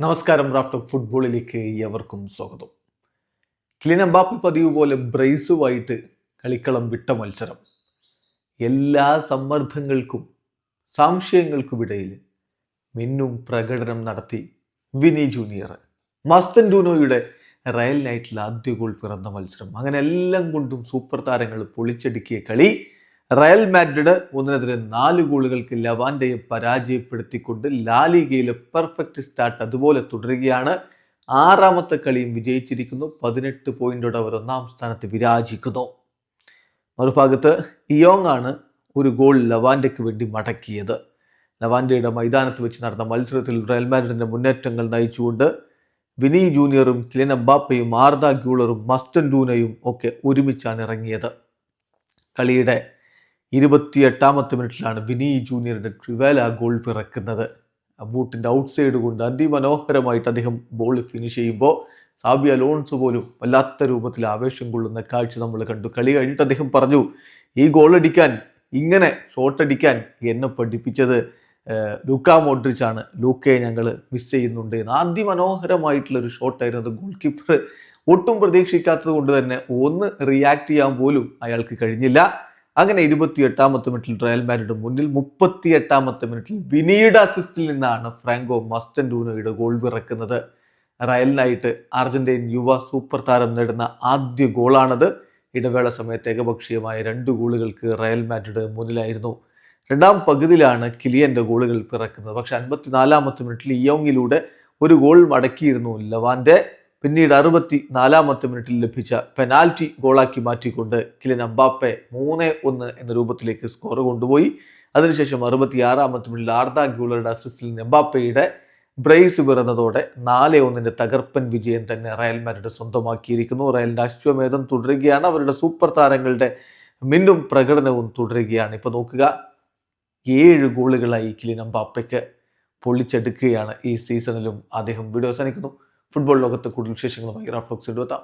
നമസ്കാരം റാഫ്റ്റ് ഫുട്ബോളിലേക്ക് എവർക്കും സ്വാഗതം. ക്ലിൻ പതിവ് പോലെ ബ്രേസുമായിട്ട് കളിക്കളം വിട്ട മത്സരം. എല്ലാ സമ്മർദ്ദങ്ങൾക്കും സംശയങ്ങൾക്കുമിടയിൽ മിന്നും പ്രകടനം നടത്തി വിനി ജൂനിയർ. മസ്തൻ ഡൂനോയുടെ റയൽ നൈറ്റിൽ ആദ്യ ഗോൾ പിറന്ന മത്സരം. അങ്ങനെ എല്ലാം കൊണ്ടും സൂപ്പർ താരങ്ങൾ പൊളിച്ചടുക്കിയ കളി റയൽ മാഡ്രിഡ് ഒന്നിനെതിരെ നാല് ഗോളുകൾക്ക് ലവാൻഡയെ പരാജയപ്പെടുത്തിക്കൊണ്ട് ലാലിഗയിലെ പെർഫെക്റ്റ് സ്റ്റാർട്ട് അതുപോലെ തുടരുകയാണ്. ആറാമത്തെ കളിയും വിജയിച്ചിരിക്കുന്നു. പതിനെട്ട് പോയിന്റോടെ അവർ ഒന്നാം സ്ഥാനത്ത് വിരാജിക്കുന്നു. മറുഭാഗത്ത് ഇയോങ് ആണ് ഒരു ഗോൾ ലവാൻഡയ്ക്ക് വേണ്ടി മടക്കിയത്. ലവാൻഡയുടെ മൈതാനത്ത് വെച്ച് നടന്ന മത്സരത്തിൽ റയൽ മാഡ്രിഡിന്റെ മുന്നേറ്റങ്ങൾ നയിച്ചുകൊണ്ട് വിനി ജൂനിയറും കിലിൻ അബാപ്പയും ആർദ ഗ്യൂളറും മസ്റ്റൻ ഡൂനയും ഒക്കെ ഒരുമിച്ചാണ് ഇറങ്ങിയത്. കളിയുടെ ഇരുപത്തിയെട്ടാമത്തെ മിനിറ്റിലാണ് വിനി ജൂനിയറുടെ ട്രിവേല ഗോൾ പിറക്കുന്നത്. ബൂട്ടിന്റെ ഔട്ട് സൈഡ് കൊണ്ട് അതിമനോഹരമായിട്ട് അദ്ദേഹം ബോൾ ഫിനിഷ് ചെയ്യുമ്പോൾ സാബി അലോൺസ് പോലും വല്ലാത്ത രൂപത്തിൽ ആവേശം കൊള്ളുന്ന കാഴ്ച നമ്മൾ കണ്ടു. കളി കഴിഞ്ഞിട്ട് അദ്ദേഹം പറഞ്ഞു ഈ ഗോൾ അടിക്കാൻ ഇങ്ങനെ ഷോട്ട് അടിക്കാൻ എന്നെ പഠിപ്പിച്ചത് ലൂക്ക മോഡ്രിച്ച് ആണ്. ലൂക്കയെ ഞങ്ങൾ മിസ് ചെയ്യുന്നുണ്ട് എന്ന്. അതിമനോഹരമായിട്ടുള്ള ഒരു ഷോട്ടായിരുന്നു ഗോൾ കീപ്പർ ഒട്ടും പ്രതീക്ഷിക്കാത്തത് കൊണ്ട് തന്നെ ഒന്ന് റിയാക്ട് ചെയ്യാൻ പോലും അയാൾക്ക് കഴിഞ്ഞില്ല. അങ്ങനെ ഇരുപത്തി എട്ടാമത്തെ മിനിറ്റിൽ റയൽ മാഡ്രിഡ് മുന്നിൽ മുപ്പത്തി എട്ടാമത്തെ മിനിറ്റിൽ വിനീഡ് അസിസ്റ്റിൽ നിന്നാണ് ഫ്രാങ്കോ മസ്റ്റൻഡൂനോയുടെ ഗോൾ വിറക്കുന്നത്. റയലിനായിട്ട് അർജന്റീൻ യുവ സൂപ്പർ താരം നേടുന്ന ആദ്യ ഗോളാണത് ഇടവേള സമയത്ത് ഏകപക്ഷീയമായ രണ്ട് ഗോളുകൾക്ക് റയൽ മാഡ്രിഡ് മുന്നിലായിരുന്നു. രണ്ടാം പകുതിയിലാണ് കിലിയന്റെ ഗോളുകൾ പിറക്കുന്നത്. പക്ഷെ അൻപത്തിനാലാമത്തെ മിനിറ്റിൽ ഇയോങ്ങിലൂടെ ഒരു ഗോൾ മടക്കിയിരുന്നു ലവാന്റെ. പിന്നീട് അറുപത്തി നാലാമത്തെ മിനിറ്റിൽ ലഭിച്ച പെനാൽറ്റി ഗോളാക്കി മാറ്റിക്കൊണ്ട് കിലിൻ അംബാപ്പെ മൂന്ന് ഒന്ന് എന്ന രൂപത്തിലേക്ക് സ്കോർ കൊണ്ടുപോയി. അതിനുശേഷം അറുപത്തി ആറാമത്തെ മിനിറ്റിൽ ആർദ ഗ്യൂളറുടെ അസിസ്റ്റിൽ എംബാപ്പയുടെ ബ്രേസ് പിറന്നതോടെ നാല് ഒന്നിന്റെ തകർപ്പൻ വിജയം തന്നെ റയൽ മാഡ്രിഡ് സ്വന്തമാക്കിയിരിക്കുന്നു. റയലിന്റെ അശ്വമേധം തുടരുകയാണ്. അവരുടെ സൂപ്പർ താരങ്ങളുടെ മിന്നും പ്രകടനവും തുടരുകയാണ്. ഇപ്പോൾ നോക്കുക ഏഴ് ഗോളുകളായി കിലിൻ എംബാപ്പയ്ക്ക് പൊള്ളിച്ചെടുക്കുകയാണ് ഈ സീസണിലും അദ്ദേഹം വീഡിയോ അവസാനിക്കുന്നു. ഫുട്ബോൾ ലോകത്തെ കൂടുതൽ വിശേഷങ്ങളുമായി റാഫ്റ്റോക്സ് എടുത്താം